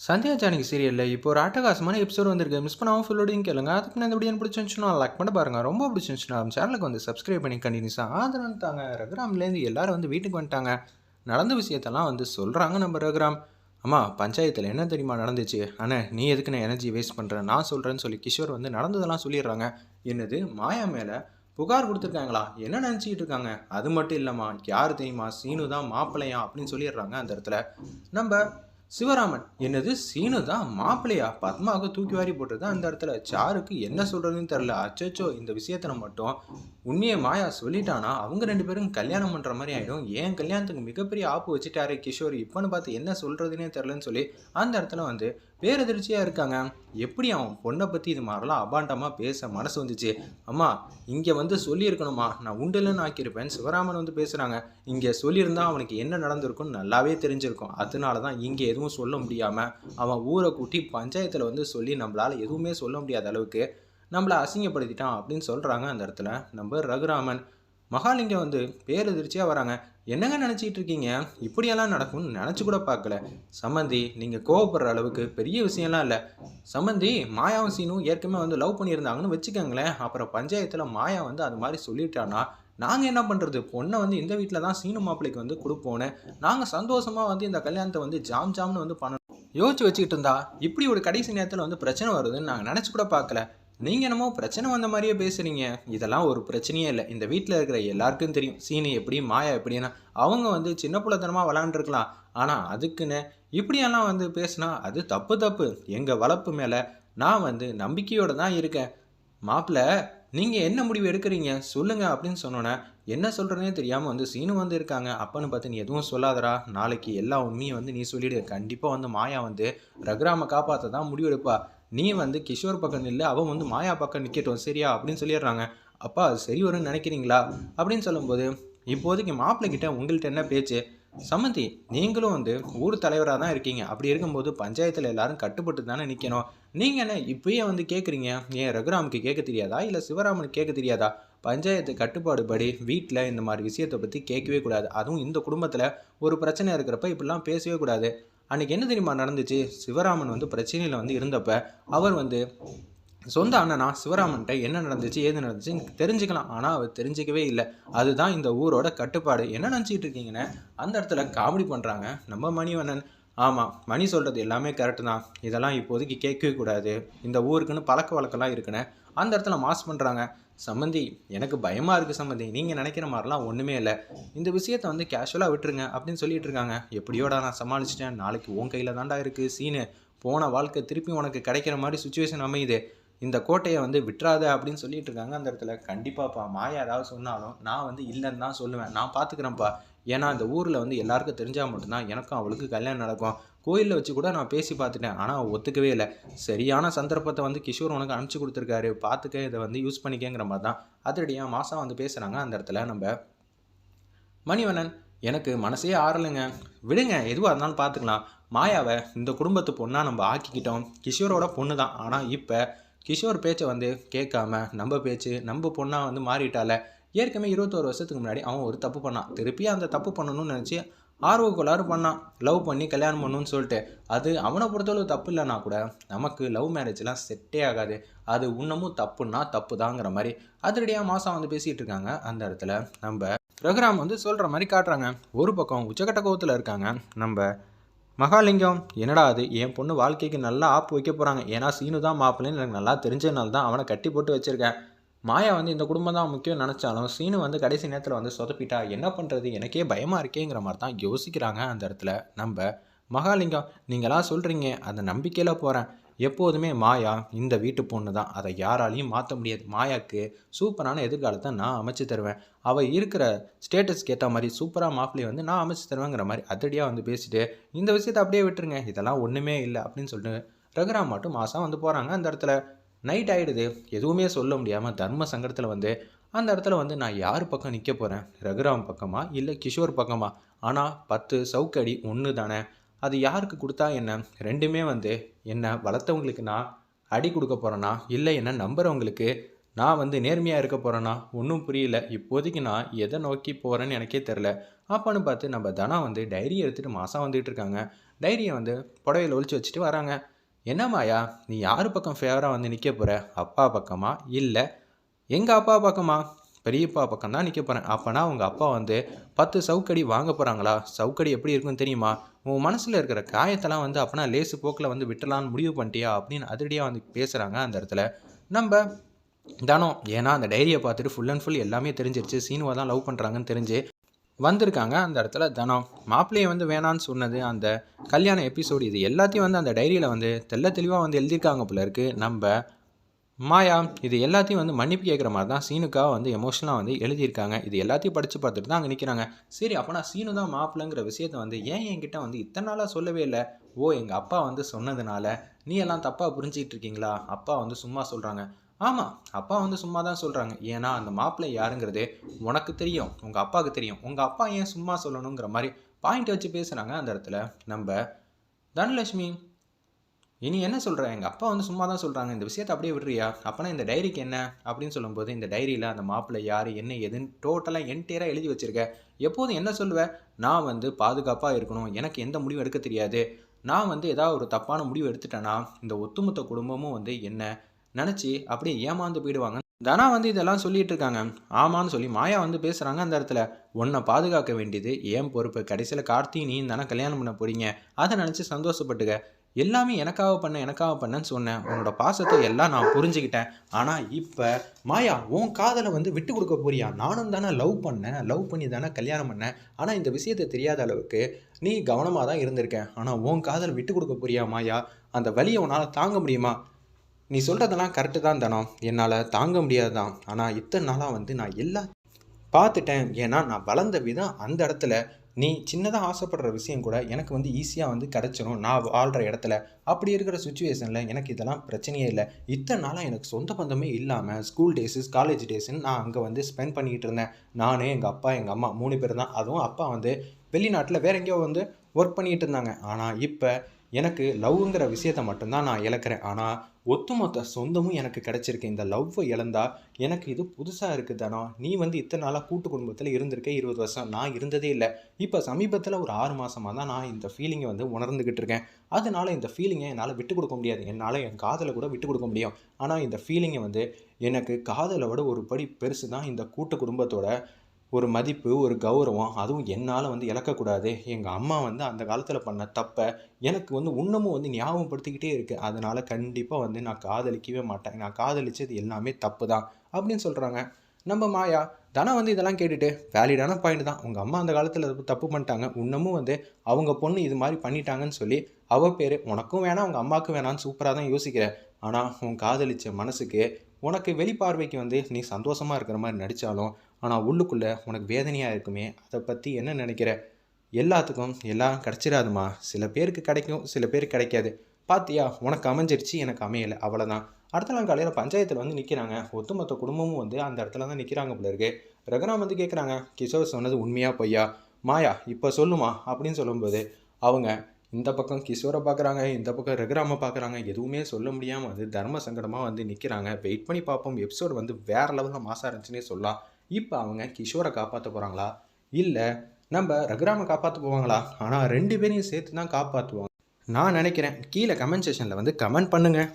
சந்தியா ஜானகி சீரியலில் இப்போ ஒரு அட்டகாசமான எபிசோட் வந்திருக்கு. மிஸ் பண்ணாமல் ஃபுல்லோடையும் கேளுங்க. அதுக்கு நான் இந்த வீடியோ பிடிச்சிருந்துச்சுன்னா லைக் பண்ண பாருங்க. ரொம்ப பிடிச்சிருந்துச்சுன்னா நம்ம சேனலுக்கு வந்து சப்ஸ்கிரைப் பண்ணி கண்டினியூஸாக ஆதரவு தாங்க. ரகுராம்லேருந்து எல்லாரும் வந்து வீட்டுக்கு வந்துட்டாங்க. நடந்த விஷயத்தெல்லாம் வந்து சொல்கிறாங்க நம்ம ரகுராம். அம்மா பஞ்சாயத்தில் என்ன தெரியுமா நடந்துச்சு? அண்ணே நீ எதுக்கு நான் எனர்ஜி வேஸ்ட் பண்ணுறேன் நான் சொல்கிறேன்னு சொல்லி கிஷோர் வந்து நடந்ததெல்லாம் சொல்லிடுறாங்க. என்னது? மாயா மேலே புகார் கொடுத்துருக்காங்களா? என்ன நினச்சிக்கிட்டு இருக்காங்க? அது மட்டும் இல்லைம்மா. யார் தெரியுமா? சீனு தான் மாப்பிள்ளையா அப்படின்னு சொல்லிடுறாங்க அந்த இடத்துல. நம்ம சிவராமன் என்னது சீனு தான் மாப்பிள்ளையா? பத்மாவுக்கு தூக்கி வாரி போட்டது அந்த இடத்துல. சாருக்கு என்ன சொல்கிறதுன்னு தெரில அச்சச்சோ இந்த விஷயத்தில் மட்டும் உண்மையை மாயா சொல்லிட்டானா? அவங்க ரெண்டு பேரும் கல்யாணம் பண்ணுற மாதிரி ஆகிடும் ஏன் கல்யாணத்துக்கு மிகப்பெரிய ஆப்பு வச்சுட்டாரு கிஷோர். இப்போன்னு பார்த்து என்ன சொல்கிறதுனே தெரிலன்னு சொல்லி அந்த இடத்துல வந்து பேரதிர்ச்சியாக இருக்காங்க. எப்படி அவன் பொண்ணை பற்றி இது மாதிரிலாம் அபாண்டமாக பேச மனசு வந்துச்சு? அம்மா இங்கே வந்து சொல்லியிருக்கணுமா நான் உண்டுலன்னு ஆக்கியிருப்பேன். சிவராமன் வந்து பேசுகிறாங்க இங்கே சொல்லியிருந்தா அவனுக்கு என்ன நடந்திருக்கும்னு நல்லாவே தெரிஞ்சிருக்கும். அதனால தான் இங்கே எதுவும் சொல்ல முடியாமல் அவன் ஊரை கூட்டி பஞ்சாயத்தில் வந்து சொல்லி நம்மளால் எதுவுமே சொல்ல முடியாத அளவுக்கு நம்மளை அசிங்கப்படுத்திட்டான் அப்படின்னு சொல்கிறாங்க அந்த இடத்துல நம்ம ரகுராமன். மகாலிங்கம் வந்து பேரதிர்ச்சியாக வராங்க. என்னங்க நினச்சிட்டு இருக்கீங்க? இப்படியெல்லாம் நடக்கும்னு நினச்சி கூட பார்க்கல. சம்மந்தி நீங்கள் கோவப்படுற அளவுக்கு பெரிய விஷயம்லாம் இல்லை. சம்மந்தி மாயாவும் சீனும் ஏற்கனவே வந்து லவ் பண்ணியிருந்தாங்கன்னு வச்சுக்கோங்களேன். அப்புறம் பஞ்சாயத்தில் மாயா வந்து அது மாதிரி சொல்லிட்டானா நாங்கள் என்ன பண்ணுறது பொண்ணை வந்து இந்த வீட்டில் தான் சீனு மாப்பிள்ளைக்கு வந்து கொடுப்போன்னு நாங்கள் சந்தோஷமாக வந்து இந்த கல்யாணத்தை வந்து ஜாம் ஜாம்னு வந்து பண்ணணும். யோசிச்சு வச்சுக்கிட்டு இருந்தா இப்படி ஒரு கடைசி நேரத்தில் வந்து பிரச்சனை வருதுன்னு நாங்கள் நினச்சி கூட பார்க்கல. நீங்கள் என்னமோ பிரச்சனை வந்த மாதிரியே பேசுகிறீங்க இதெல்லாம் ஒரு பிரச்சனையே இல்லை. இந்த வீட்டில் இருக்கிற எல்லாருக்கும் தெரியும். சீனி எப்படி மாயா எப்படின்னா அவங்க வந்து சின்ன பிள்ளைத்தனமாக விளாண்டுருக்கலாம். ஆனால் அதுக்குன்னு இப்படியெல்லாம் வந்து பேசுனா அது தப்பு தப்பு. எங்கள் வளர்ப்பு மேலே நான் வந்து நம்பிக்கையோடு தான் இருக்கேன். மாப்பிள்ளை நீங்கள் என்ன முடிவு எடுக்கிறீங்க? சொல்லுங்கள் அப்படின்னு சொன்னோன்னே என்ன சொல்கிறனே தெரியாமல் வந்து சீனு வந்து இருக்காங்க. அப்பன்னு பார்த்து நீ எதுவும் சொல்லாதடா. நாளைக்கு எல்லா உண்மையும் வந்து நீ சொல்லிடு. கண்டிப்பாக வந்து மாயா வந்து ரகுராமை காப்பாற்ற தான் முடிவெடுப்பா. நீ வந்து கிஷோர் பக்கம் இல்லை அவன் வந்து மாயா பக்கம் நிற்கட்டும் சரியா? அப்படின்னு சொல்லிடுறாங்க. அப்பா அது சரி வரும்னு நினைக்கிறீங்களா? அப்படின்னு சொல்லும்போது இப்போதைக்கு மாப்பிள்ளைகிட்ட உங்கள்கிட்ட என்ன பேச்சு? சம்மந்தி நீங்களும் வந்து ஊர் தலைவராக தான் இருக்கீங்க. அப்படி இருக்கும்போது பஞ்சாயத்தில் எல்லாரும் கட்டுப்பட்டு தானே நிற்கணும் நீங்கள் என்ன இப்பயே வந்து கேட்குறீங்க ஏன் ரகுராமுக்கு கேட்க தெரியாதா? இல்லை சிவராமனுக்கு கேட்க தெரியாதா? பஞ்சாயத்து கட்டுப்பாடு படி வீட்டில் இந்த மாதிரி விஷயத்தை பற்றி கேட்கவே கூடாது. அதுவும் இந்த குடும்பத்தில் ஒரு பிரச்சனை இருக்கிறப்ப இப்படிலாம் பேசவே கூடாது. அன்றைக்கி என்ன தெரியுமா நடந்துச்சு? சிவராமன் வந்து பிரச்சனையில் வந்து இருந்தப்ப அவர் வந்து சொந்த அண்ணனா சிவராமன்கிட்ட என்ன நடந்துச்சு? ஏது நடந்துச்சு தெரிஞ்சுக்கலாம். ஆனால் அவர் தெரிஞ்சிக்கவே இல்லை. அதுதான் இந்த ஊரோட கட்டுப்பாடு. என்ன நினச்சிட்டு இருக்கீங்கன்னு? அந்த இடத்துல காமெடி பண்ணுறாங்க நம்ம மணிவண்ணன். ஆமாம் மணி சொல்கிறது எல்லாமே கரெக்டு தான். இதெல்லாம் இப்போதைக்கு கேட்கவே கூடாது. இந்த ஊருக்குன்னு பழக்க வழக்கம்லாம் இருக்குன்னு அந்த இடத்துல மாஸ் பண்ணுறாங்க சம்மந்தி எனக்கு பயமாக இருக்குது சம்மந்தி நீங்கள் நினைக்கிற மாதிரிலாம் ஒன்றுமே இல்லை. இந்த விஷயத்தை வந்து கேஷுவலாக விட்டுருங்க அப்படின்னு சொல்லிட்டு இருக்காங்க. எப்படியோடா நான் சமாளிச்சிட்டேன்? நாளைக்கு உன் கையில் தாண்டா இருக்குது சீனு போன வாழ்க்கை திருப்பி உனக்கு கிடைக்கிற மாதிரி சுச்சுவேஷன் அமையுது. இந்த கோட்டையை வந்து விட்டுறாத அப்படின்னு சொல்லிட்டு இருக்காங்க அந்த இடத்துல. கண்டிப்பாப்பா மாயா ஏதாவது சொன்னாலும் நான் வந்து இல்லைன்னு தான் சொல்லுவேன். நான் பார்த்துக்கிறேன்ப்பா ஏன்னா இந்த ஊரில் வந்து எல்லாருக்கும் தெரிஞ்சால் மட்டும்தான் எனக்கும் அவளுக்கு கல்யாணம் நடக்கும். கோயிலில் வச்சு கூட நான் பேசி பார்த்துட்டேன். ஆனால் ஒத்துக்கவே இல்லை. சரியான சந்தர்ப்பத்தை வந்து கிஷோர் உனக்கு அனுப்பிச்சி கொடுத்துருக்காரு. பார்த்துக்க இதை வந்து யூஸ் பண்ணிக்கங்கிற மாதிரி தான். அதிரடியாக மாதம் வந்து பேசுகிறாங்க அந்த இடத்துல நம்ம. மணிவண்ணன் எனக்கு மனசே ஆறலைங்க. விடுங்க எதுவாக இருந்தாலும் பார்த்துக்கலாம். மாயாவை இந்த குடும்பத்து பொண்ணாக நம்ம ஆக்கிக்கிட்டோம். கிஷோரோட பொண்ணு தான். ஆனால் இப்போ கிஷோர் பேச்சை வந்து கேட்காம நம்ம பேச்சு நம்ம பொண்ணாக வந்து மாறிட்டால. ஏற்கனவே இருபத்தோரு வருஷத்துக்கு முன்னாடி அவன் ஒரு தப்பு பண்ணான். திருப்பி அந்த தப்பு பண்ணணும்னு நினச்சி ஆர்வ கோளாறு பண்ணான் லவ் பண்ணி கல்யாணம் பண்ணணும்னு சொல்லிட்டு. அது அவனை பொறுத்தளவு தப்பு இல்லைனா கூட நமக்கு லவ் மேரேஜ்லாம் செட்டே ஆகாது. அது இன்னமும் தப்புன்னா தப்பு தாங்கிற மாதிரி அதிரடியாக மாதம் வந்து பேசிகிட்டு இருக்காங்க. அந்த இடத்துல நம்ம ரகுராம் வந்து சொல்கிற மாதிரி காட்டுறாங்க. ஒரு பக்கம் உச்சக்கட்ட கோவத்தில் இருக்காங்க. நம்ம மகாலிங்கம் என்னடா அது? என் பொண்ணு வாழ்க்கைக்கு நல்லா ஆப்பு வைக்க போகிறாங்க ஏன்னா சீனு தான் மாப்பிள்ளைன்னு எனக்கு நல்லா தெரிஞ்சதுனால தான் அவனை கட்டி போட்டு வச்சுருக்கேன். மாயா வந்து இந்த குடும்பம் தான் முக்கியம் நினச்சாலும் சீனு வந்து கடைசி நேரத்தில் வந்து சொதப்பிட்டா என்ன பண்ணுறது எனக்கே பயமாக இருக்கேங்கிற மாதிரி தான் யோசிக்கிறாங்க அந்த இடத்துல. நம்ம மகாலிங்கம் நீங்களாம் சொல்கிறீங்க அந்த நம்பிக்கையில் போகிறேன் எப்போதுமே மாயா இந்த வீட்டு பொண்ணு தான். அதை யாராலையும் மாற்ற முடியாது. மாயாவுக்கு சூப்பரான எதிர்காலத்தை நான் அமைச்சு தருவேன். அவள் இருக்கிற ஸ்டேட்டஸ்க்கு ஏற்ற மாதிரி சூப்பராக மாப்பிள்ளையை வந்து நான் அமைச்சு தருவேங்கிற மாதிரி அதிரடியாக வந்து பேசிட்டு இந்த விஷயத்தை அப்படியே விட்டுருங்க இதெல்லாம் ஒன்றுமே இல்லை அப்படின்னு சொல்லிட்டு ரகுராம் மட்டும் மாதம் வந்து போகிறாங்க அந்த இடத்துல. நைட் ஆகிடுது எதுவுமே சொல்ல முடியாமல் தர்ம சங்கடத்தில் வந்து அந்த இடத்துல வந்து நான் யார் பக்கம் நிற்க போகிறேன் ரகுராம் பக்கமா? இல்லை கிஷோர் பக்கமா? ஆனால் பத்து சவுக்கடி ஒன்று தானே. அது யாருக்கு கொடுத்தா என்ன? ரெண்டுமே வந்து என்னை வளர்த்தவங்களுக்கு நான் அடி கொடுக்க போகிறேன்னா இல்லை என்ன நம்புகிறவங்களுக்கு நான் வந்து நேர்மையாக இருக்க போகிறேன்னா ஒன்றும் புரியல. இப்போதைக்கு நான் எதை நோக்கி போகிறேன்னு எனக்கே தெரில அப்போன்னு பார்த்து நம்ம தனா வந்து டைரியை எடுத்துகிட்டு மாதம் வந்துகிட்டு இருக்காங்க. டைரியை வந்து புடவையில் ஒழிச்சு வச்சுட்டு வராங்க. என்ன மாயா நீ யார் பக்கம் ஃபேவராக வந்து நிற்க போகிற அப்பா பக்கமா? இல்லை. எங்கள் அப்பா பக்கமா? பெரியப்பா பக்கம் தான் நிற்க போகிறேன் அப்போனா உங்கள் அப்பா வந்து பத்து சவுக்கடி வாங்க போகிறாங்களா சவுக்கடி எப்படி இருக்குன்னு தெரியுமா? உன் மனசில் இருக்கிற காயத்தெல்லாம் வந்து அப்போனா லேசு போக்கில் வந்து விட்டுலான்னு முடிவு பண்ணிட்டியா? அப்படின்னு அதிரடியாக வந்து பேசுகிறாங்க அந்த இடத்துல. நம்ம தானோ ஏன்னா அந்த டைரியை பார்த்துட்டு ஃபுல் அண்ட் ஃபுல் எல்லாமே தெரிஞ்சிருச்சு. சீனுவை தான் லவ் பண்ணுறாங்கன்னு தெரிஞ்சு வந்திருக்காங்க அந்த இடத்துல. தனம் மாப்பிள்ளையை வந்து வேணான்னு சொன்னது அந்த கல்யாண எபிசோடு இது எல்லாத்தையும் வந்து அந்த டைரியில் வந்து தெள்ள தெளிவாக வந்து எழுதியிருக்காங்க போல இருக்கு. நம்ம மாயா இது எல்லாத்தையும் வந்து மன்னிப்பு கேட்குற மாதிரி தான் சீனுக்காக வந்து எமோஷனலாக வந்து எழுதியிருக்காங்க. இது எல்லாத்தையும் படித்து பார்த்துட்டு தான் அங்கே நிற்கிறாங்க சரி அப்போ நான் சீனு தான் மாப்பிள்ளைங்கிற விஷயத்த வந்து ஏன் என்கிட்ட வந்து இத்தனை நாளாக சொல்லவே இல்லை? ஓ எங்கள் அப்பா வந்து சொன்னதுனால நீ எல்லாம் தப்பாக புரிஞ்சிக்கிட்டு இருக்கீங்களா? அப்பா வந்து சும்மா சொல்கிறாங்க ஆமாம் அப்பா வந்து சும்மா தான் சொல்கிறாங்க ஏன்னா அந்த மாப்பிள்ளை யாருங்கிறது உனக்கு தெரியும் உங்கள் அப்பாவுக்கு தெரியும். உங்கள் அப்பா ஏன் சும்மா சொல்லணுங்கிற மாதிரி பாயிண்ட் வச்சு பேசுகிறாங்க அந்த இடத்துல. நம்ம தனலட்சுமி இனி என்ன சொல்கிற எங்கள் அப்பா வந்து சும்மா தான் சொல்கிறாங்க இந்த விஷயத்தை அப்படியே விடுறியா? அப்போனா இந்த டைரிக்கு என்ன? அப்படின்னு சொல்லும்போது இந்த டைரியில் அந்த மாப்பிள்ளை யார் என்ன எதுன்னு டோட்டலாக என்டையராக எழுதி வச்சுருக்க. எப்போதும் என்ன சொல்லுவேன் நான் வந்து பாதுகாப்பாக இருக்கணும். எனக்கு எந்த முடிவும் எடுக்க தெரியாது. நான் வந்து ஏதாவது ஒரு தப்பான முடிவு எடுத்துட்டேன்னா இந்த ஒட்டுமொத்த குடும்பமும் வந்து என்ன நினச்சி அப்படியே ஏமாந்து போயிடுவாங்க. தனா வந்து இதெல்லாம் சொல்லிட்டு இருக்காங்க ஆமான்னு சொல்லி மாயா வந்து பேசுகிறாங்க அந்த இடத்துல. உன்னை பாதுகாக்க வேண்டியது ஏன் பொறுப்பு? கடைசியில் கார்த்தி நீ தானே கல்யாணம் பண்ண போறீங்க. அதை நினச்சி சந்தோஷப்பட்டுக்க. எல்லாமே எனக்காக பண்ண எனக்காக பண்ணேன்னு சொன்னேன். உன்னோட பாசத்தை எல்லாம் நான் புரிஞ்சுக்கிட்டேன். ஆனால் இப்போ மாயா உன் காதலை வந்து விட்டு கொடுக்க போறியா? நானும் தானே லவ் பண்ணேன். லவ் பண்ணி தானே கல்யாணம் பண்ணேன். ஆனால் இந்த விஷயத்தை தெரியாத அளவுக்கு நீ கவனமாக தான் இருந்திருக்கேன் ஆனால் உன் காதலை விட்டு கொடுக்க போறியா மாயா? அந்த வழியை உன்னால் தாங்க முடியுமா? நீ சொல்கிறதெல்லாம் கரெக்டு தான் தானோ. என்னால் தாங்க முடியாது தான் ஆனால் இத்தனை நாளாக வந்து நான் எல்லா பார்த்துட்டேன். ஏன்னா நான் வளர்ந்த விதம் அந்த இடத்துல. நீ சின்னதாக ஆசைப்படுற விஷயம் கூட எனக்கு வந்து ஈஸியாக வந்து கிடச்சிரும். நான் வாழ்கிற இடத்துல. அப்படி இருக்கிற சுச்சுவேஷனில் எனக்கு இதெல்லாம் பிரச்சனையே இல்லை. இத்தனை நாளாக எனக்கு சொந்த பந்தமே இல்லாமல் ஸ்கூல் டேஸஸ் காலேஜ் டேஸுன்னு நான் அங்கே வந்து ஸ்பெண்ட் பண்ணிக்கிட்டு இருந்தேன். நானே எங்கள் அப்பா எங்கள் அம்மா மூணு பேர் தான். அதுவும் அப்பா வந்து வெளிநாட்டில் வேற எங்கேயோ வந்து ஒர்க் பண்ணிகிட்டு இருந்தாங்க. ஆனால் இப்போ எனக்கு லவ்ங்கிற விஷயத்த மட்டும்தான் நான் இழக்கிறேன். ஆனால் ஒட்டுமொத்த சொந்தமும் எனக்கு கிடச்சிருக்கு. இந்த லவ்வை இழந்தா எனக்கு இது புதுசாக இருக்குது தானோ? நீ வந்து இத்தனை நாளாக கூட்டு குடும்பத்தில் இருந்திருக்க இருபது வருஷம் நான் இருந்ததே இல்லை. இப்போ சமீபத்தில் ஒரு ஆறு மாதமாக தான் நான் இந்த ஃபீலிங்கை வந்து உணர்ந்துக்கிட்டு இருக்கேன். அதனால் இந்த ஃபீலிங்கை என்னால் விட்டு கொடுக்க முடியாது. என்னால் என் காதலை கூட விட்டு கொடுக்க முடியும். ஆனால் இந்த ஃபீலிங்கை வந்து எனக்கு காதலை விட ஒரு படி பெருசு தான் இந்த கூட்டு குடும்பத்தோட ஒரு மதிப்பு ஒரு கௌரவம் அதுவும் என்னால் வந்து இழக்கக்கூடாது. எங்கள் அம்மா வந்து அந்த காலத்தில் பண்ண தப்பை எனக்கு வந்து இன்னமும் வந்து ஞாபகப்படுத்திக்கிட்டே இருக்குது அதனால் கண்டிப்பாக வந்து நான் காதலிக்கவே மாட்டேன். நான் காதலிச்சது எல்லாமே தப்பு தான் அப்படின்னு சொல்கிறாங்க நம்ம மாயா தனம் வந்து இதெல்லாம் கேட்டுட்டு வேலிடான பாயிண்ட் தான். உங்கள் அம்மா அந்த காலத்தில் தப்பு பண்ணிட்டாங்க. இன்னமும் வந்து அவங்க பொண்ணு இது மாதிரி பண்ணிட்டாங்கன்னு சொல்லி அவள் பேர் உனக்கும் வேணாம் உங்கள் அம்மாவுக்கும் வேணாம்னு சூப்பராக தான் யோசிக்கிற. ஆனால் உன் காதலிச்ச மனசுக்கு உனக்கு வெளிப்பார்வைக்கு வந்து நீ சந்தோஷமாக இருக்கிற மாதிரி நடித்தாலும் ஆனால் உள்ளுக்குள்ளே உனக்கு வேதனையாக இருக்குமே அதை பற்றி என்ன நினைக்கிற? எல்லாத்துக்கும் எல்லாம் கிடச்சிடாதுமா சில பேருக்கு கிடைக்கும் சில பேருக்கு கிடைக்காது. பாத்தியா உனக்கு அமைஞ்சிருச்சு எனக்கு அமையலை. அவ்வளோதான் அடுத்த நாள் காலையில் பஞ்சாயத்தில் வந்து நிற்கிறாங்க ஒட்டுமொத்த குடும்பமும் வந்து அந்த இடத்துல தான் நிற்கிறாங்க போல இருக்கு. ரகுராம் வந்து கேட்குறாங்க கிஷோர் சொன்னது உண்மையாக பொய்யா? மாயா இப்போ சொல்லுமா? அப்படின்னு சொல்லும்போது அவங்க இந்த பக்கம் கிஷோரை பார்க்குறாங்க இந்த பக்கம் ரகுராமை பார்க்குறாங்க எதுவுமே சொல்ல முடியாமல் வந்து தர்ம சங்கடமாக வந்து நிற்கிறாங்க வெயிட் பண்ணி பார்ப்போம் எபிசோடு வந்து வேறு லெவலில் மாசாக இருந்துச்சுன்னே சொல்லலாம். இப்போ அவங்க கிஷோரை காப்பாற்ற போகிறாங்களா இல்லை நம்ம ரகுராமை காப்பாற்ற போவாங்களா? ஆனால் ரெண்டு பேரையும் சேர்த்து தான் காப்பாற்றுவாங்க நான் நினைக்கிறேன் கீழே கமெண்ட் செஷனில் வந்து கமெண்ட் பண்ணுங்கள்